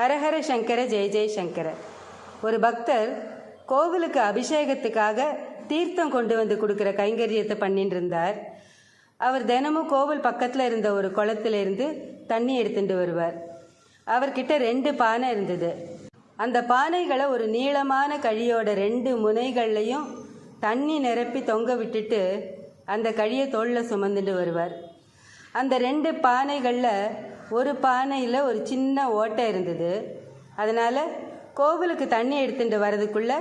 ஹரஹர சங்கர ஜெய ஜெய் சங்கர. ஒரு பக்தர் கோவிலுக்கு அபிஷேகத்துக்காக தீர்த்தம் கொண்டு வந்து கொடுக்குற கைங்கரியத்தை பண்ணிட்டு இருந்தார் அவர் தினமும் கோவில் பக்கத்தில் இருந்த ஒரு குளத்திலிருந்து தண்ணி எடுத்துட்டு வருவார். அவர்கிட்ட ரெண்டு பானை இருந்தது. அந்த பானைகளை ஒரு நீளமான கழியோட ரெண்டு முனைகள்லையும் தண்ணி நிரப்பி தொங்க விட்டுட்டு அந்த கழியை தோளில் சுமந்துட்டு வருவார். அந்த ரெண்டு பானைகளில் ஒரு பானையில் ஒரு சின்ன ஓட்டை இருந்தது. அதனால் கோவிலுக்கு தண்ணி எடுத்துட்டு வர்றதுக்குள்ள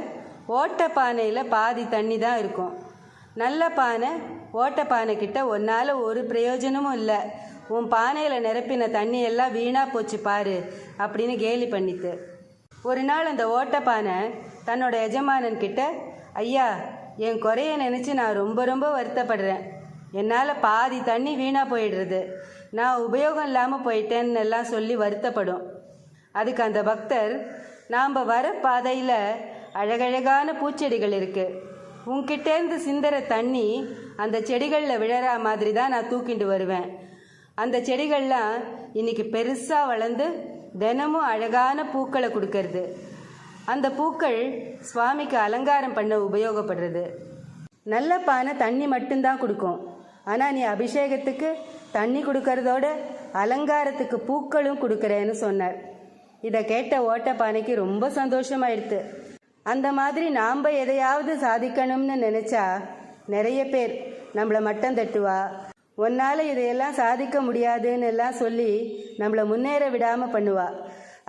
ஓட்டை பானையில் பாதி தண்ணி தான் இருக்கும். நல்ல பானை ஓட்டை பானை கிட்ட ஒன்னால் ஒரு பிரயோஜனமும் இல்லை. உன் பானையில் நிரப்பின தண்ணி எல்லாம் வீணாக போச்சு பாரு அப்படின்னு கேலி பண்ணித்து ஒரு நாள் அந்த ஓட்டை பானை தன்னோட எஜமானன் கிட்ட ஐயா என் குறைய நினச்சி நான் ரொம்ப ரொம்ப வருத்தப்படுறேன். என்னால் பாதி தண்ணி வீணாக போயிடுறது. நான் உபயோகம் இல்லாமல் போயிட்டேன்னு எல்லாம் சொல்லி வருத்தப்படும். அதுக்கு அந்த பக்தர் நாம் வர பாதையில் அழகழகான பூச்செடிகள் இருக்குது உங்ககிட்டேருந்து சிந்தற தண்ணி அந்த செடிகளில் விழற மாதிரி தான் நான் தூக்கிட்டு வருவேன். அந்த செடிகள்லாம் இன்னைக்கு பெருசாக வளர்ந்து தினமும் அழகான பூக்களை கொடுக்கறது. அந்த பூக்கள் சுவாமிக்கு அலங்காரம் பண்ண உபயோகப்படுறது. நல்ல பானை தண்ணி மட்டும்தான் கொடுக்கும். ஆனால் நீ அபிஷேகத்துக்கு தண்ணி கொடுக்கறதோட அலங்காரத்துக்கு பூக்களும் கொடுக்குறேன்னு சொன்னார். இதை கேட்ட ஓட்டப்பானைக்கு ரொம்ப சந்தோஷமாயிடுத்து. அந்த மாதிரி நாம் எதையாவது சாதிக்கணும்னு நினச்சா நிறைய பேர் நம்மளை மட்டம் தட்டுவா. உன்னால் இதையெல்லாம் சாதிக்க முடியாதுன்னு எல்லாம் சொல்லி நம்மளை முன்னேற விடாமல் பண்ணுவா.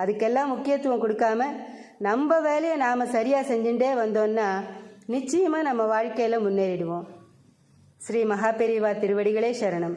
அதுக்கெல்லாம் முக்கியத்துவம் கொடுக்காம நம்ம வேலையை நாம் சரியாக செஞ்சுட்டே வந்தோம்னா நிச்சயமாக நம்ம வாழ்க்கையில் முன்னேறிடுவோம். ஸ்ரீ மகாபெரிவா திருவடிகளே சரணம்.